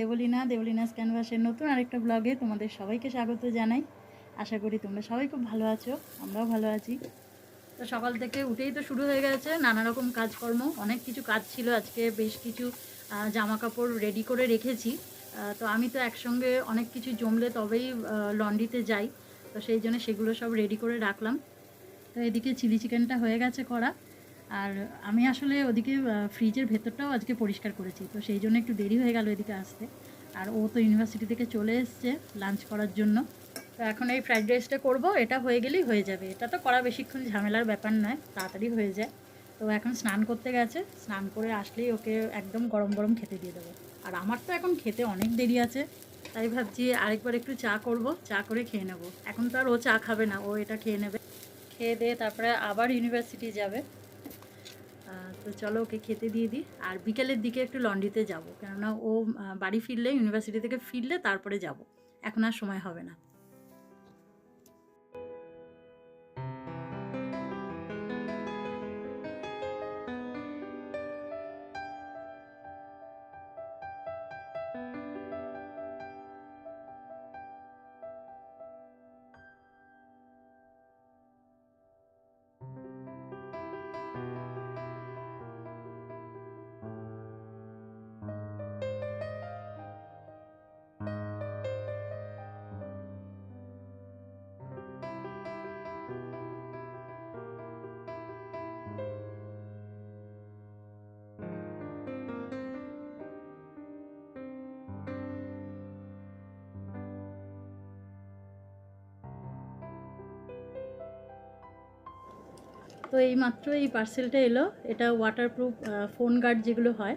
দেবলিনা, দেবলিনাস ক্যানভাসের নতুন আরেকটা ব্লগে তোমাদের সবাইকে স্বাগত জানাই। আশা করি তোমরা সবাই খুব ভালো আছো, আমরাও ভালো আছি। তো সকাল থেকে উঠেই তো শুরু হয়ে গেছে, নানা রকম কাজকর্ম, অনেক কিছু কাজ ছিল আজকে, বেশ কিছু জামা কাপড় রেডি করে রেখেছি। তো আমি তো একসঙ্গে অনেক কিছু জমলে তবেই লন্ড্রিতে যাই, তো সেই জন্য সেগুলো সব রেডি করে রাখলাম। তো এদিকে চিলি চিকেনটা হয়ে গেছে করা। আর আমি আসলে ওদিকে ফ্রিজের ভেতরটাও আজকে পরিষ্কার করেছি, তো সেই জন্য একটু দেরি হয়ে গেল এদিকে আসতে। আর ও তো ইউনিভার্সিটি থেকে চলে এসছে লাঞ্চ করার জন্য। তো এখন এই ফ্রাইড রাইসটা করব, এটা হয়ে গেলেই হয়ে যাবে। এটা তো করা বেশিক্ষণ ঝামেলার ব্যাপার নয়, তাড়াতাড়ি হয়ে যায়। তো এখন স্নান করতে গেছে, স্নান করে আসলেই ওকে একদম গরম গরম খেতে দিয়ে দেবো। আর আমার তো এখন খেতে অনেক দেরি আছে, তাই ভাবছি আরেকবার একটু চা করব, চা করে খেয়ে নেব। এখন তো আর ও চা খাবে না, ও এটা খেয়ে নেবে। খেয়ে দিয়ে তারপরে আবার ইউনিভার্সিটি যাবে। তো চলো ওকে খেতে দিয়ে দিই। আর বিকেলের দিকে একটু লন্ড্রিতে যাব। কেননা ও বাড়ি ফিরলে, ইউনিভার্সিটি থেকে ফিরলে তারপরে যাব। এখন আর সময় হবে না। তো এই মাত্র এই পার্সেলটা এলো। এটা ওয়াটারপ্রুফ ফোন গার্ড যেগুলো হয়,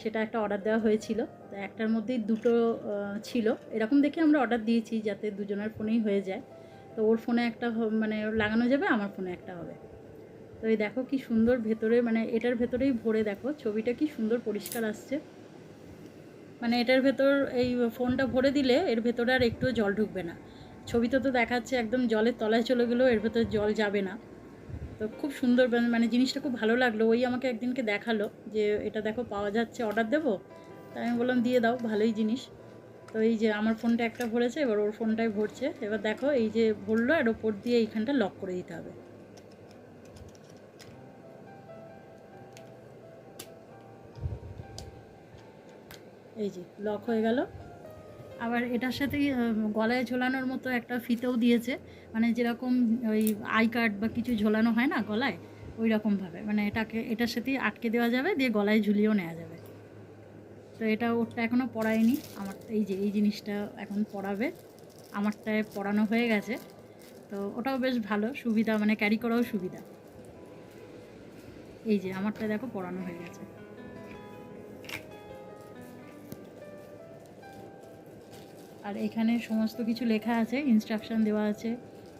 সেটা একটা অর্ডার দেওয়া হয়েছিল। তো একটার মধ্যেই দুটো ছিল। এরকম দেখে আমরা অর্ডার দিয়েছি যাতে দুজনের ফোনেই হয়ে যায়। তো ওর ফোনে একটা মানে লাগানো যাবে, আমার ফোনে একটা হবে। তো এই দেখো কি সুন্দর ভেতরে মানে এটার ভেতরেই ভরে দেখো, ছবিটা কি সুন্দর পরিষ্কার আসছে। মানে এটার ভেতর এই ফোনটা ভরে দিলে এর ভেতরে আর একটুও জল ঢুকবে না। ছবিতে তো দেখাচ্ছে, একদম জলের তলায় চলে গেলেও এর ভেতর জল যাবে না। তো খুব সুন্দর মানে- জিনিসটা খুব ভালো লাগল। ওই আমাকে একদিনকে দেখাল যে এটা দেখো পাওয়া যাচ্ছে অর্ডার দেবো? তাই আমি বললাম, দিয়ে দাও, ভালোই জিনিস। তো এই যে আমার ফোনটা একটা ভরেছে, এবার ওর ফোনটাই ভরছে। এবার দেখো, এই যে ভরলো, আর ওপর দিয়ে এইখানটা লক করে দিতে হবে। এই যে লক হয়ে গেল। আবার এটার আহ, গলায় ঝোলানোর মতো একটা ফিতেও দিয়েছে। মানে যেরকম ওই আই কার্ড বা কিছু ঝোলানো হয় না গলায় ওই রকমভাবে মানে এটাকে এটার সাথেই আটকে দেওয়া যাবে দিয়ে গলায় ঝুলিয়েও নেওয়া যাবে। তো এটা ওরটা এখনও পড়ায়নি। আমার এই যে এই জিনিসটা এখন পড়াবে। আমারটায় পড়ানো হয়ে গেছে। তো ওটাও বেশ ভালো সুবিধা মানে ক্যারি করাও সুবিধা। এই যে আমারটা দেখো পড়ানো হয়ে গেছে। আর এখানে সমস্ত কিছু লেখা আছে ইনস্ট্রাকশন দেওয়া আছে,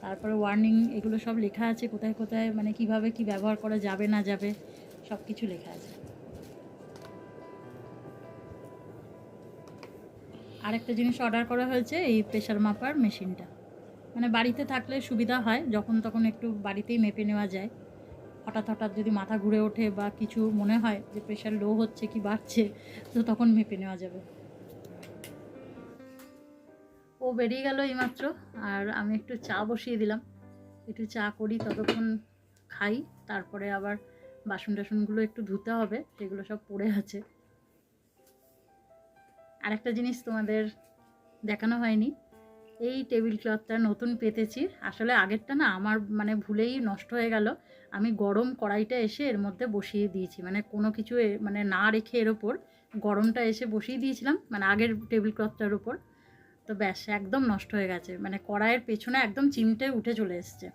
তারপরে ওয়ার্নিং এগুলো সব লেখা আছে, কোথায় কোথায় মানে কীভাবে কি ব্যবহার করা যাবে, না যাবে, সব কিছু লেখা আছে। আরেকটা জিনিস অর্ডার করা হয়েছে, এই প্রেশার মাপার মেশিনটা মানে বাড়িতে থাকলে সুবিধা হয়, যখন তখন একটু বাড়িতেই মেপে নেওয়া যায়। হঠাৎ হঠাৎ যদি মাথা ঘুরে ওঠে বা কিছু মনে হয় যে প্রেশার লো হচ্ছে কি বাড়ছে, তো তখন মেপে নেওয়া যাবে। ও বেরিয়ে গেল এইমাত্র, আর আমি একটু চা বসিয়ে দিলাম। একটু চা করি, ততক্ষণ খাই, তারপরে আবার বাসন টাসনগুলো একটু ধুতে হবে, সেগুলো সব পড়ে আছে। আরেকটা জিনিস তোমাদের দেখানো হয়নি, এই টেবিল ক্লথটা নতুন পেতেছি। আসলে আগেরটা না আমার মানে ভুলেই নষ্ট হয়ে গেল। আমি গরম কড়াইটা এসে এর মধ্যে বসিয়ে দিয়েছি মানে কোনো কিছু মানে না রেখে এর ওপর গরমটা এসে বসিয়ে দিয়েছিলাম মানে আগের টেবিল ক্লথটার উপর তো ব্যাস একদম নষ্ট হয়ে গেছে। মানে কড়াইয়ের পেছনে একদম চিমটে উঠে চলে এসছে।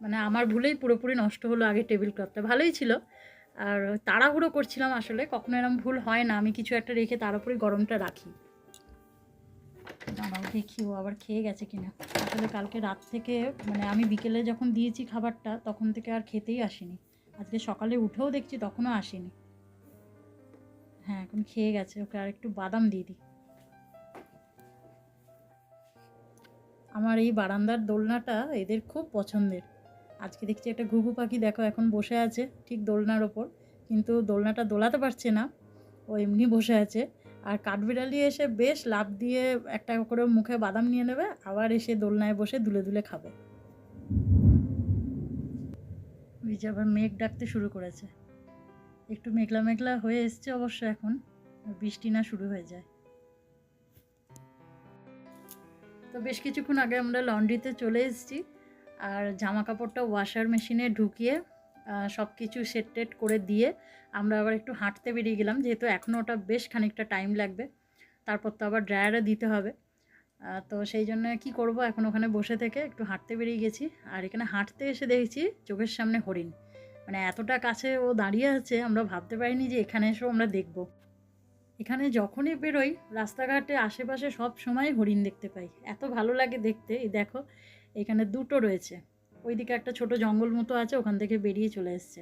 মানে আমার ভুলেই পুরোপুরি নষ্ট হলো আগে টেবিল ক্লথটা ভালোই ছিল। আর তাড়াহুড়ো করছিলাম আসলে, কখনো এরকম ভুল হয় না। আমি কিছু একটা রেখে তার উপরেই গরমটা রাখি। দাঁড়াও, দেখি ও আবার খেয়ে গেছে কিনা। আসলে কালকে রাত থেকে মানে আমি বিকেলে যখন দিয়েছি খাবারটা, তখন থেকে আর খেতেই আসেনি। আজকে সকালে উঠেও দেখছি তখনও আসেনি। হ্যাঁ এখন খেয়ে গেছে। ওকে আর একটু বাদাম দিয়ে দিই। আমার এই বারান্দার দোলনাটা এদের খুব পছন্দের। আজকে দেখছি একটা ঘুঘু পাখি দেখো, এখন বসে আছে ঠিক দোলনার ওপর। কিন্তু দোলনাটা দোলাতে পারছে না, ও এমনি বসে আছে। আর কাঠবিড়ালি এসে বেশ লাভ দিয়ে একটা করে মুখে বাদাম নিয়ে নেবে, আবার এসে দোলনায় বসে দুলে দুলে খাবে। যে আবার মেঘ ডাকতে শুরু করেছে। একটু মেঘলা মেঘলা হয়ে এসছে অবশ্য এখন বৃষ্টি না শুরু হয়ে যায়। তো বেশ কিছুক্ষণ আগে আমরা লন্ড্রিতে চলে এসেছি। আর জামা কাপড়টা ওয়াশার মেশিনে ঢুকিয়ে সব কিছু সেট টেট করে দিয়ে আমরা আবার একটু হাঁটতে বেরিয়ে গেলাম। যেহেতু এখনও ওটা বেশ খানিকটা টাইম লাগবে, তারপর তো আবার ড্রায়ারে দিতে হবে। তো সেই জন্য কি করব এখন ওখানে বসে থেকে একটু হাঁটতে বেরিয়ে গেছি। আর এখানে হাঁটতে এসে দেখছি চোখের সামনে হরিণ। মানে এতটা কাছে ও দাঁড়িয়ে আছে, আমরা ভাবতে পারিনি যে এখানে এসেও আমরা দেখব। এখানে যখনই বেরোই, রাস্তাঘাটে আশেপাশে সব সময় হরিণ দেখতে পাই। এত ভালো লাগে দেখতে। এই দেখো, এখানে দুটো রয়েছে। ওইদিকে একটা ছোট জঙ্গল মতো আছে, ওখান থেকে বেরিয়ে চলে এসছে।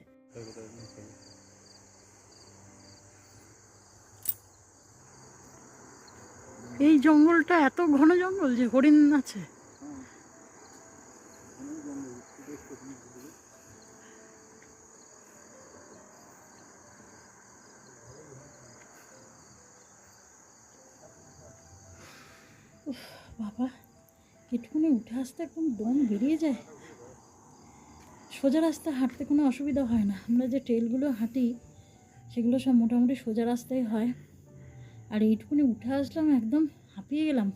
এই জঙ্গলটা এত ঘন জঙ্গল যে হরিণ আছে। বাবা একটুখানি উঠে আসতে একদম দম বেরিয়ে যায়। সোজা রাস্তা হাঁটতে কোনো অসুবিধা হয় না। আমরা যে ট্রেলগুলো হাঁটি, সেগুলো সব মোটামুটি সোজা রাস্তায় হয়। আর এইটুকুনি উঠে আসলাম, একদম হাঁপিয়ে গেলাম।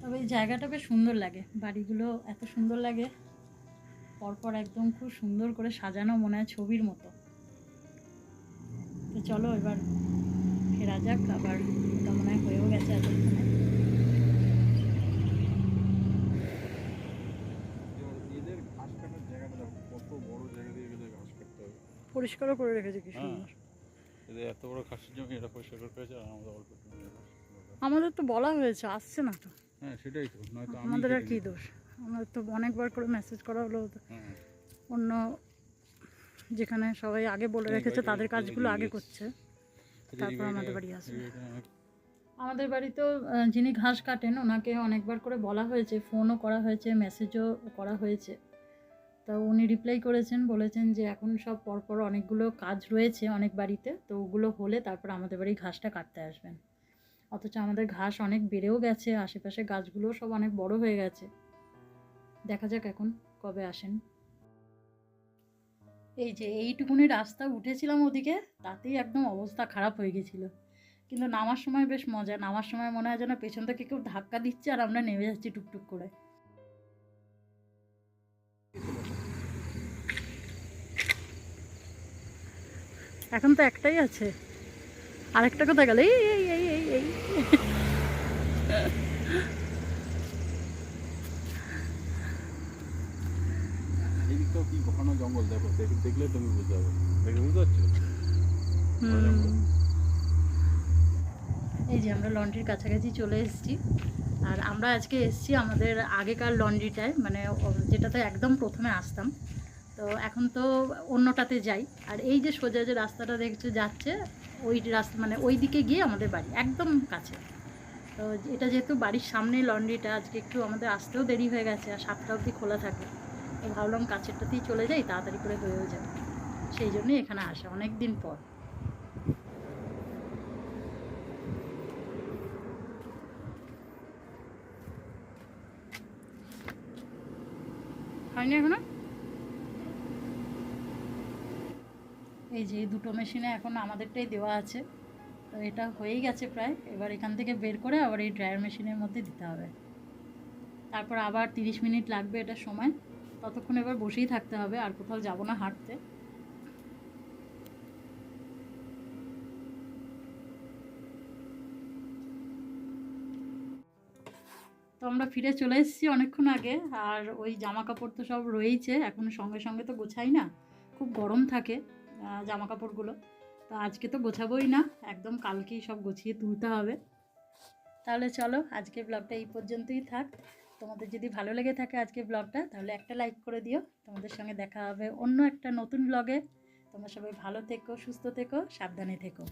তবে এই জায়গাটা বেশ সুন্দর লাগে। বাড়িগুলো এত সুন্দর লাগে। পরপর একদম খুব সুন্দর করে সাজানো মনে হয় ছবির মতো। তো চলো এবার ফেরা যাক আবার ওটা মনে হয় হয়েও গেছে এতক্ষণে। এদের ঘাস কাটার জায়গাটা দেখো কত বড় জায়গা দিয়ে গেলে ঘাস কাটতে হবে? পরিষ্কারও করে রেখেছে কি হ্যাঁ। সুন্দর এত বড় ঘাসের জমি এটা পরিষ্কার করতে হয়েছে আর আমাদের অল্প তো বলা হয়েছে আসছে না তো। হ্যাঁ সেটাই তো নয়তো আমাদের আর কি দোষ? আমাদের তো অনেকবার করে মেসেজ করা হলো হ্যাঁ। অন্য যেখানে সবাই আগে বলে রেখেছে তাদের কাজগুলো আগে করছে। তারপর আমাদের বাড়ি আসবে। আমাদের বাড়িতেও যিনি ঘাস কাটেন ওনাকে অনেকবার করে বলা হয়েছে ফোনও করা হয়েছে মেসেজও করা হয়েছে। তো উনি রিপ্লাই করেছেন বলেছেন যে এখন সব পরপর অনেকগুলো কাজ রয়েছে অনেক বাড়িতে তো ওগুলো হলে তারপর আমাদের বাড়ি ঘাসটা কাটতে আসবেন। অথচ আমাদের ঘাস অনেক বেড়েও গেছে আশেপাশে গাছগুলো সব অনেক বড় হয়ে গেছে। দেখা যাক এখন কবে আসেন। এই যে এইটুকুনি রাস্তা উঠেছিলাম ওদিকে, তাতেই একদম অবস্থা খারাপ হয়ে গেছিল। কিন্তু নামার সময় বেশ মজা, নামার সময় মনে হয় যেন পেছন থেকে কেউ ধাক্কা দিচ্ছে আর আমরা নেমে যাচ্ছি টুকটুক করে। এখন তো একটাই আছে। আরেকটা কোথায় গেল? এই এই এই এই এই ঘন জঙ্গল, দেখো, দেখ- দেখলে তুমি বুঝতে পারবে। দেখে বুঝতে পারছ। এই যে আমরা লন্ড্রির কাছাকাছি চলে এসেছি। আর আমরা আজকে এসেছি আমাদের আগেকার লন্ড্রিটায় মানে যেটাতে একদম প্রথমে আসতাম। তো এখন তো অন্যটাতে যাই। আর এই যে সোজা যে রাস্তাটা দেখছ যাচ্ছে, ওই রাস্তা মানে ওই দিকে গিয়ে আমাদের বাড়ি, একদম কাছে। তো এটা যেহেতু বাড়ির সামনে লন্ড্রিটা, আজকে একটু আমাদের আসতেও দেরি হয়ে গেছে, আর সাতটা অবধি খোলা থাকে। ভাবলাম কাছেরটাতেই চলে যাই, তাড়াতাড়ি করে হয়েও যাবে সেই জন্যই এখানে আসা অনেক দিন পর। হয়নি এখনও? এই যে দুটো মেশিনে এখন আমাদেরটাই দেওয়া আছে। তো এটা হয়েই গেছে প্রায়। এবার এখান থেকে বের করে আবার এই ড্রায়ার মেশিনের মধ্যে দিতে হবে। তারপর আবার তিরিশ মিনিট লাগবে এটা সময়। ততক্ষণ এবার বসেই থাকতে হবে, আর কোথাও যাব না হাঁটতে। তো আমরা ফিরে চলে এসেছি অনেকক্ষণ আগে, আর ওই জামা কাপড় তো সব রয়েইছে, এখন সঙ্গে সঙ্গে তো গোছাই না, খুব গরম থাকে জামা কাপড়গুলো তো আজকে তো গোছাবোই না, একদম কালকেই সব গুছিয়ে তুলতে হবে। তাহলে চলো আজকে ব্লগটা এই পর্যন্তই থাক। তোমাদের যদি ভালো লেগে থাকে আজকে ব্লগটা তাহলে একটা লাইক করে দিও। তোমাদের সঙ্গে দেখা হবে অন্য একটা নতুন ব্লগে তোমরা সবাই ভালো থেকো, সুস্থ থেকো, সাবধানে থেকো।